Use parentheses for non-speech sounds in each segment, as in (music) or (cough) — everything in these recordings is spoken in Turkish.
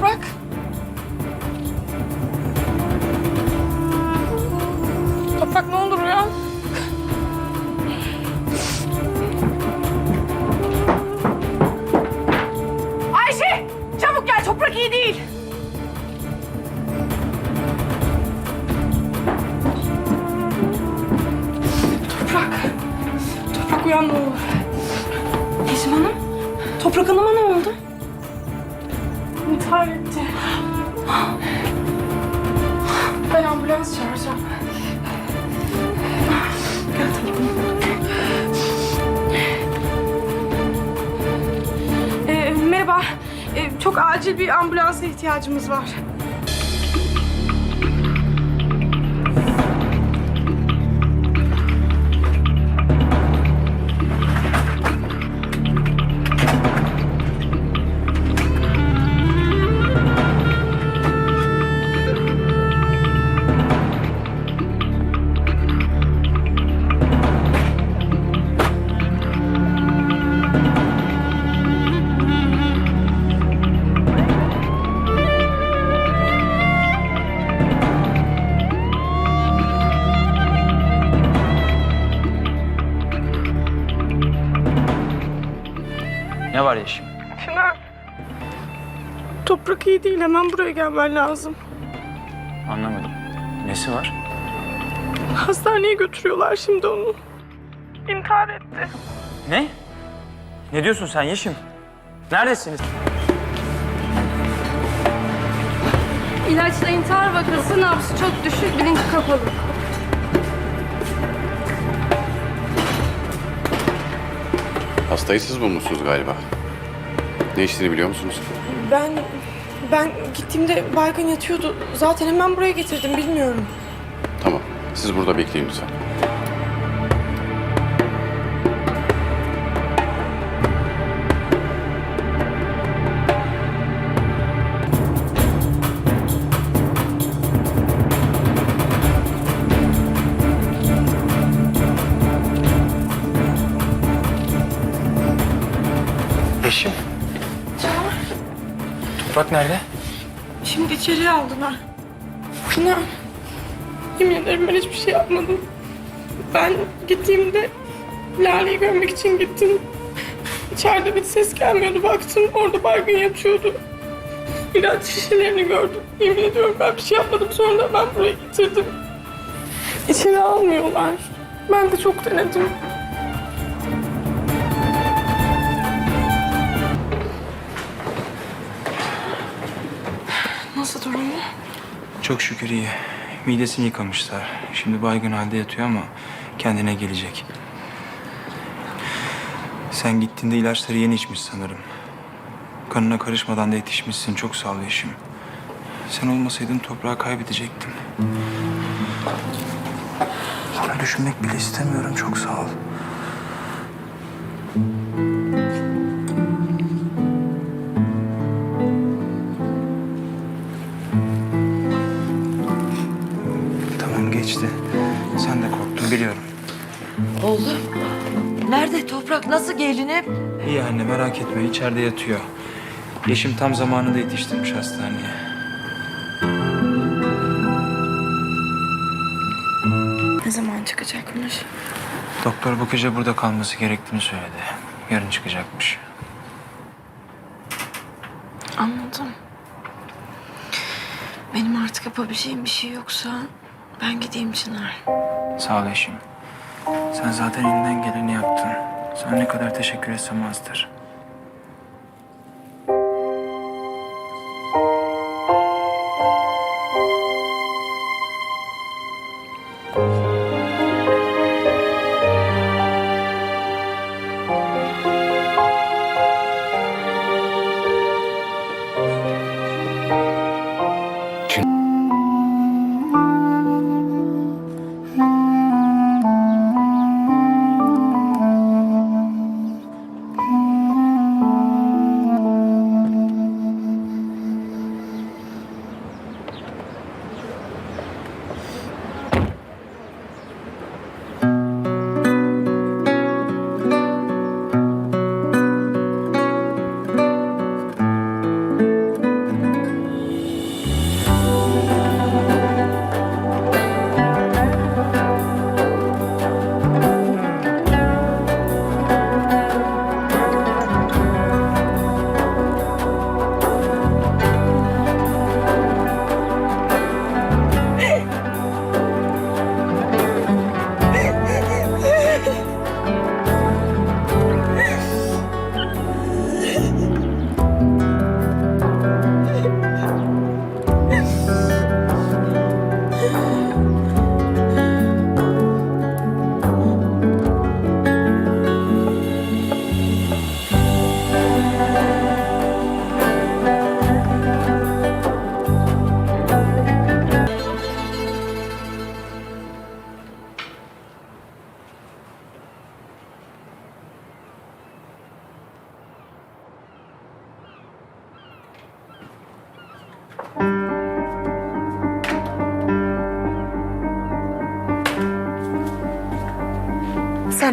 Toprak. Acil bir ambulansa ihtiyacımız var. İyi değil. Hemen buraya gelmen lazım. Anlamadım. Nesi var? Hastaneye götürüyorlar şimdi onu. İntihar etti. Ne? Ne diyorsun sen Yeşim? Neredesiniz? İlaçla intihar vakası nabzı çok düşük, bilinci kapalı. Hastayı siz bulmuşsunuz galiba. Ne içtiğini biliyor musunuz? Ben ben gittiğimde baygın yatıyordu. Zaten hemen buraya getirdim bilmiyorum. Tamam. Siz burada bekleyin lütfen. Toprak nerede? Şimdi içeriye aldılar. Pınar. Yemin ederim ben hiçbir şey yapmadım. Ben gittiğimde Lale'yi görmek için gittim. İçeride bir ses gelmiyordu. Baktım orada baygın yatıyordu. İlaç şişelerini gördüm. Yemin ediyorum ben bir şey yapmadım. Sonra ben buraya getirdim. İçeri almıyorlar. Ben de çok denedim. Çok şükür iyi. Midesini yıkamışlar. Şimdi baygın halde yatıyor ama kendine gelecek. Sen gittiğinde ilaçları yeni içmiş sanırım. Kanına karışmadan da yetişmişsin. Çok sağ ol Yeşim. Sen olmasaydın toprağı kaybedecektim. Bunu düşünmek bile istemiyorum. Çok sağ ol. İyi anne merak etme içeride yatıyor. Yeşim tam zamanında yetiştirmiş hastaneye. Ne zaman çıkacakmış? Doktor bu gece burada kalması gerektiğini söyledi. Yarın çıkacakmış. Anladım. Benim artık yapabileceğim bir şey yoksa ben gideyim Çınar. Sağ ol Yeşim. Sen zaten elinden geleni yaptın. Sana ne kadar teşekkür etsem azdır.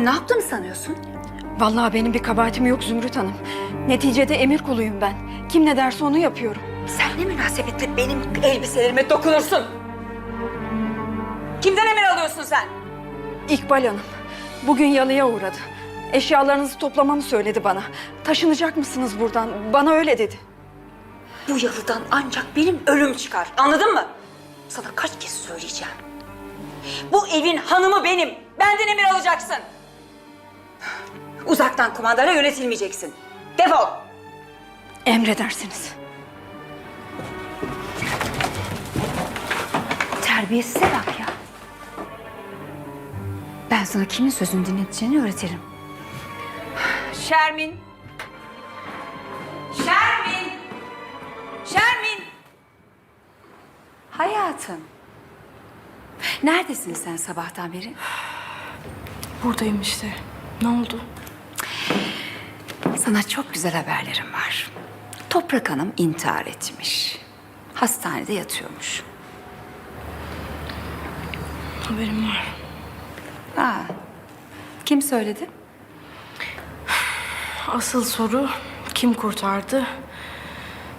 Ne yaptığını sanıyorsun? Vallahi benim bir kabahatim yok Zümrüt Hanım. Neticede emir kuluyum ben. Kim ne derse onu yapıyorum. Sen ne münasebetle benim elbiselerime dokunursun? Kimden emir alıyorsun sen? İkbal Hanım bugün yalıya uğradı. Eşyalarınızı toplamamı söyledi bana. Taşınacak mısınız buradan? Bana öyle dedi. Bu yalıdan ancak benim ölüm çıkar. Anladın mı? Sana kaç kez söyleyeceğim. Bu evin hanımı benim. Benden emir alacaksın. Uzaktan kumandayla yönetilmeyeceksin. Defol. Emredersiniz. Terbiyesize bak ya. Ben sana kimin sözünü dinleteceğini öğretirim. Şermin. Şermin. Şermin. Hayatım. Neredesin sen sabahtan beri? Buradayım işte. Ne oldu? Sana çok güzel haberlerim var. Toprak Hanım intihar etmiş. Hastanede yatıyormuş. Haberim var. Aa, kim söyledi? Asıl soru kim kurtardı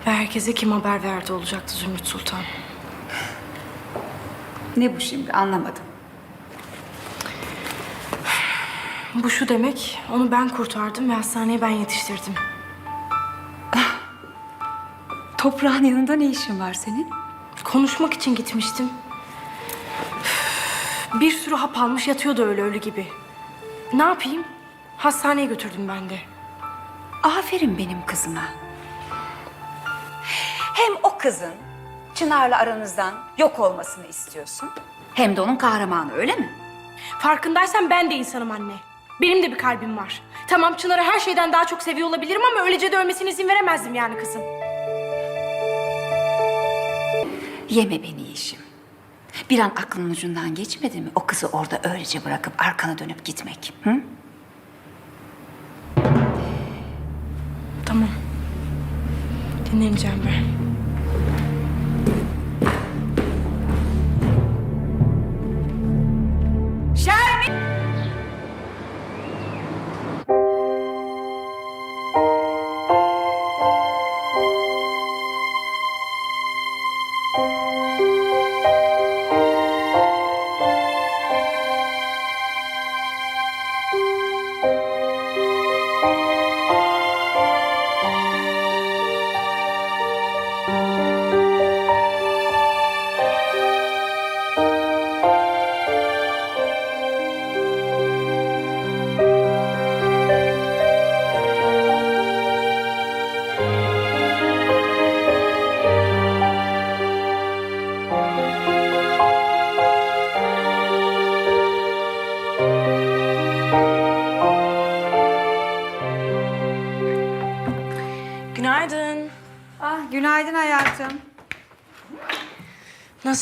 ve herkese kim haber verdi olacaktı Zümrüt Sultan. Ne bu şimdi anlamadım. Bu şu demek, onu ben kurtardım ve hastaneye ben yetiştirdim. Toprağın yanında ne işin var senin? Konuşmak için gitmiştim. Bir sürü hap almış yatıyordu öyle ölü gibi. Ne yapayım? Hastaneye götürdüm ben de. Aferin benim kızıma. Hem o kızın Çınar'la aranızdan yok olmasını istiyorsun. Hem de onun kahramanı öyle mi? Farkındaysan ben de insanım anne. Benim de bir kalbim var. Tamam Çınar'ı her şeyden daha çok seviyor olabilirim ama öylece de ölmesine izin veremezdim yani kızım. Yeme beni Yeşim. Bir an aklının ucundan geçmedi mi o kızı orada öylece bırakıp arkana dönüp gitmek? Hı? Tamam. Dinlemeyeceğim ben.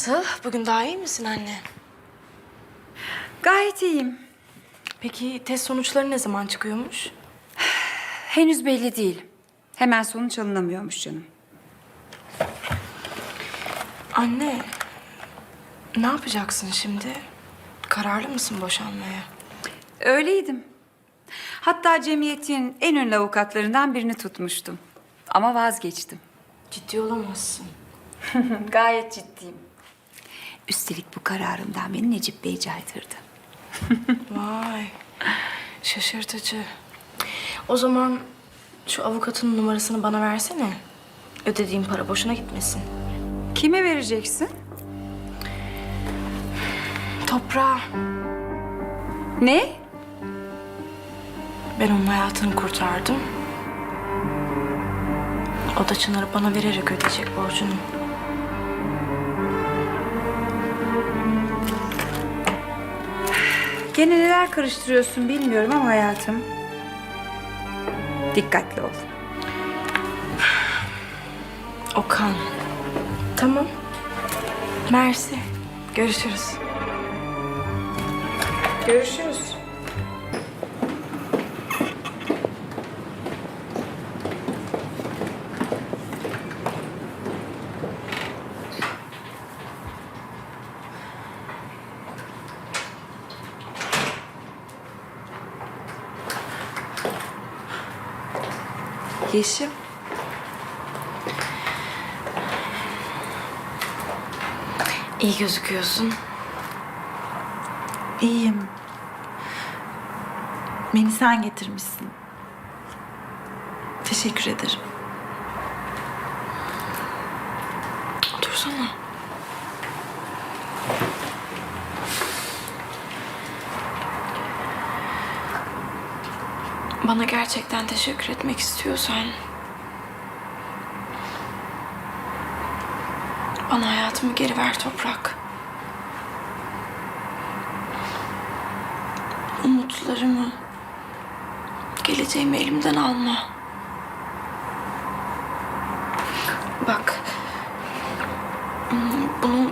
Nasıl? Bugün daha iyi misin anne? Gayet iyiyim. Peki test sonuçları ne zaman çıkıyormuş? (sighs) Henüz belli değil. Hemen sonuç alınamıyormuş canım. Anne, ne yapacaksın şimdi? Kararlı mısın boşanmaya? Öyleydim. Hatta cemiyetin en ünlü avukatlarından birini tutmuştum. Ama vazgeçtim. Ciddi olamazsın. (laughs) Gayet ciddiyim. Üstelik bu kararımdan beni Necip Bey caydırdı. (laughs) Vay, şaşırtıcı. O zaman şu avukatın numarasını bana versene. Ödediğim para boşuna gitmesin. Kime vereceksin? Toprağa. Ne? Ben onun hayatını kurtardım. O da Çınar'ı bana vererek ödeyecek borcunu. Gene neler karıştırıyorsun bilmiyorum ama hayatım. Dikkatli ol. Okan. Tamam. Mersi. Görüşürüz. Görüşürüz. Yeşim. İyi gözüküyorsun. İyiyim. Beni sen getirmişsin. Teşekkür ederim. Otursana. Bana gerçekten teşekkür etmek istiyorsan... Bana hayatımı geri ver toprak. Umutlarımı, geleceğimi elimden alma. Bak, bunu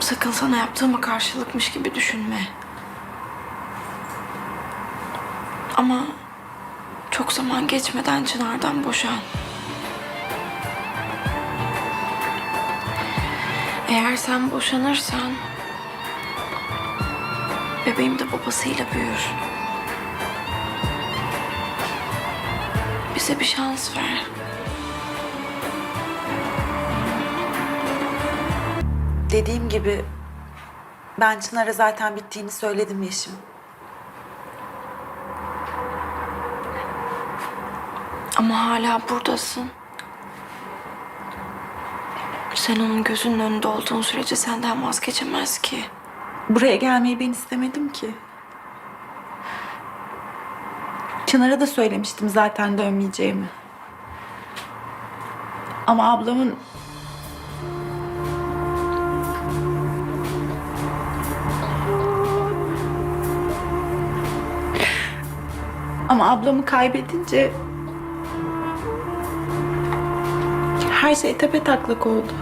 sakın sana yaptığıma karşılıkmış gibi düşünme. Ama çok zaman geçmeden Çınar'dan boşan. Eğer sen boşanırsan bebeğim de babasıyla büyür. Bize bir şans ver. Dediğim gibi ben Çınar'a zaten bittiğini söyledim Yeşim. Hala buradasın. Sen onun gözünün önünde olduğun sürece senden vazgeçemez ki. Buraya gelmeyi ben istemedim ki. Çınar'a da söylemiştim zaten dönmeyeceğimi. Ama ablamın... Ama ablamı kaybedince... Her şey tepe taklak oldu.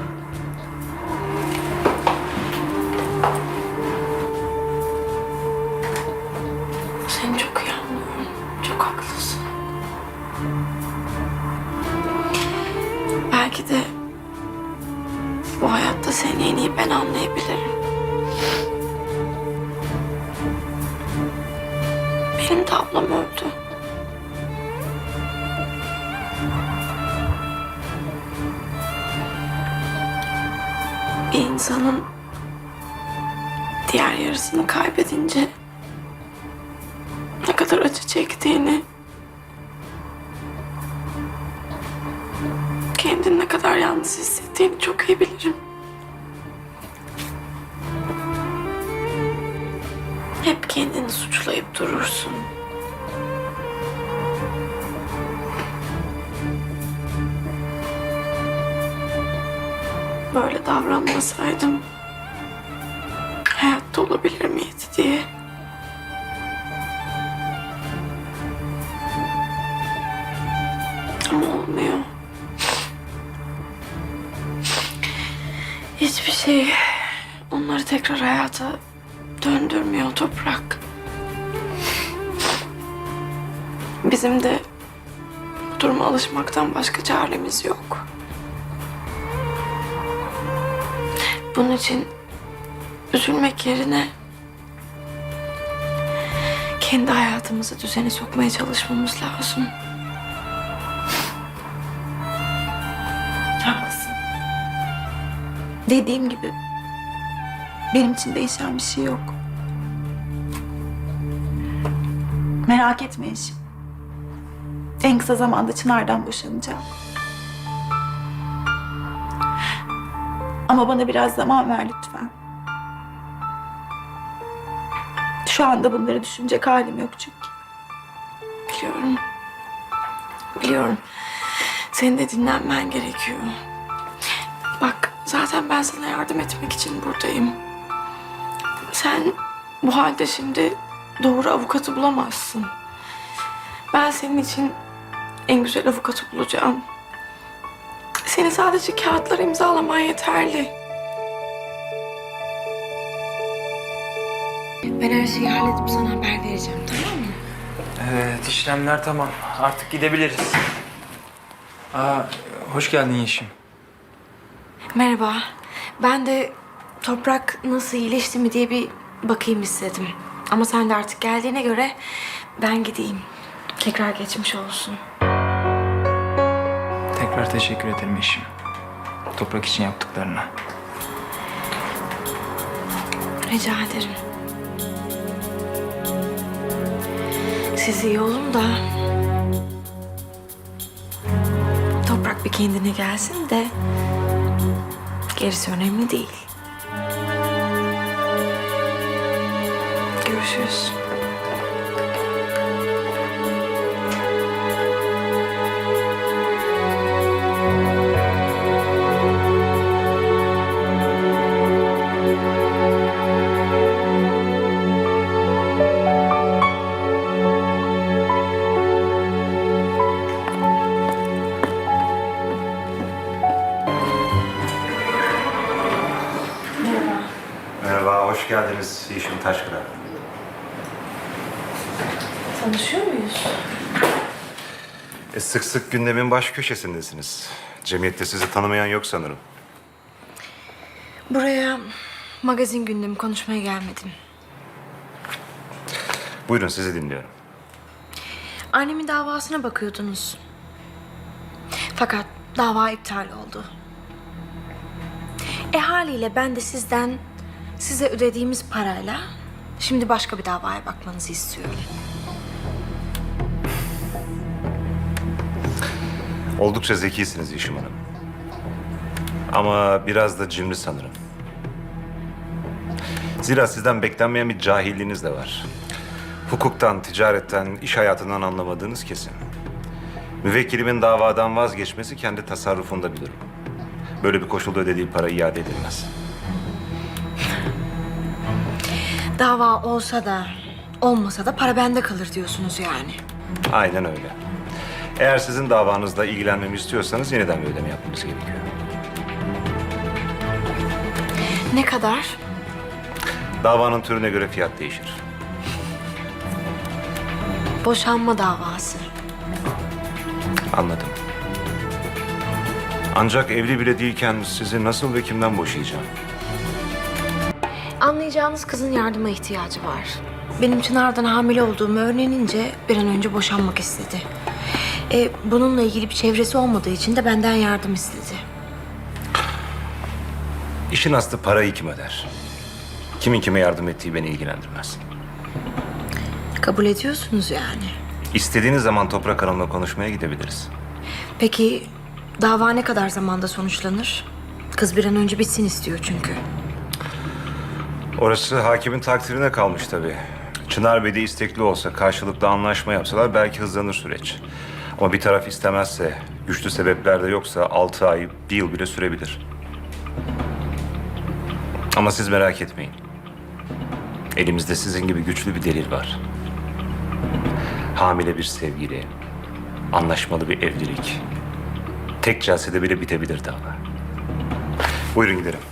Seni çok iyi anlıyorum. Çok haklısın. Belki de bu hayatta seni en iyi ben anlayabilirim. Benim de ablam öldü. İnsanın diğer yarısını kaybedince ne kadar acı çektiğini, kendini ne kadar yalnız hissettiğini çok iyi bilirim. Hep kendini suçlayıp durursun. Böyle davranmasaydım hayatta olabilir miydi diye. Ama olmuyor. Hiçbir şey onları tekrar hayata döndürmüyor toprak. Bizim de bu duruma alışmaktan başka çaremiz yok. Bunun için üzülmek yerine kendi hayatımızı düzene sokmaya çalışmamız lazım. Haklısın. Dediğim gibi benim için değişen bir şey yok. Merak etme eşim. En kısa zamanda Çınar'dan boşanacağım. Ama bana biraz zaman ver lütfen. Şu anda bunları düşünecek halim yok çünkü. Biliyorum. Biliyorum. Senin de dinlenmen gerekiyor. Bak zaten ben sana yardım etmek için buradayım. Sen bu halde şimdi doğru avukatı bulamazsın. Ben senin için en güzel avukatı bulacağım. Senin sadece kağıtları imzalaman yeterli. Ben her şeyi halledip sana haber vereceğim tamam mı? Evet işlemler tamam. Artık gidebiliriz. Aa, hoş geldin Yeşim. Merhaba. Ben de toprak nasıl iyileşti mi diye bir bakayım istedim. Ama sen de artık geldiğine göre ben gideyim. Tekrar geçmiş olsun. Tekrar teşekkür ederim eşim. Toprak için yaptıklarına. Rica ederim. Siz iyi olun da... Toprak bir kendine gelsin de... Gerisi önemli değil. Görüşürüz. Hoş geldiniz Yeşim Taşkıran. Tanışıyor muyuz? E, sık sık gündemin baş köşesindesiniz. Cemiyette sizi tanımayan yok sanırım. Buraya magazin gündemi konuşmaya gelmedim. Buyurun sizi dinliyorum. Annemin davasına bakıyordunuz. Fakat dava iptal oldu. E haliyle ben de sizden size ödediğimiz parayla şimdi başka bir davaya bakmanızı istiyorum. Oldukça zekisiniz Yeşim Hanım. Ama biraz da cimri sanırım. Zira sizden beklenmeyen bir cahilliğiniz de var. Hukuktan, ticaretten, iş hayatından anlamadığınız kesin. Müvekkilimin davadan vazgeçmesi kendi tasarrufunda bir durum. Böyle bir koşulda ödediği para iade edilmez. Dava olsa da olmasa da para bende kalır diyorsunuz yani. Aynen öyle. Eğer sizin davanızla ilgilenmemi istiyorsanız yeniden bir ödeme yapmamız gerekiyor. Ne kadar? Davanın türüne göre fiyat değişir. Boşanma davası. Anladım. Ancak evli bile değilken sizi nasıl ve kimden boşayacağım? Anlayacağınız kızın yardıma ihtiyacı var. Benim Çınar'dan hamile olduğumu öğrenince bir an önce boşanmak istedi. E, bununla ilgili bir çevresi olmadığı için de benden yardım istedi. İşin aslı parayı kim öder? Kimin kime yardım ettiği beni ilgilendirmez. Kabul ediyorsunuz yani. İstediğiniz zaman Toprak Hanım'la konuşmaya gidebiliriz. Peki dava ne kadar zamanda sonuçlanır? Kız bir an önce bitsin istiyor çünkü. Orası hakimin takdirine kalmış tabii. Çınar Bey de istekli olsa, karşılıklı anlaşma yapsalar belki hızlanır süreç. Ama bir taraf istemezse, güçlü sebepler de yoksa altı ay, bir yıl bile sürebilir. Ama siz merak etmeyin. Elimizde sizin gibi güçlü bir delil var. Hamile bir sevgili, anlaşmalı bir evlilik. Tek celsede bile bitebilir dava. Buyurun gidelim.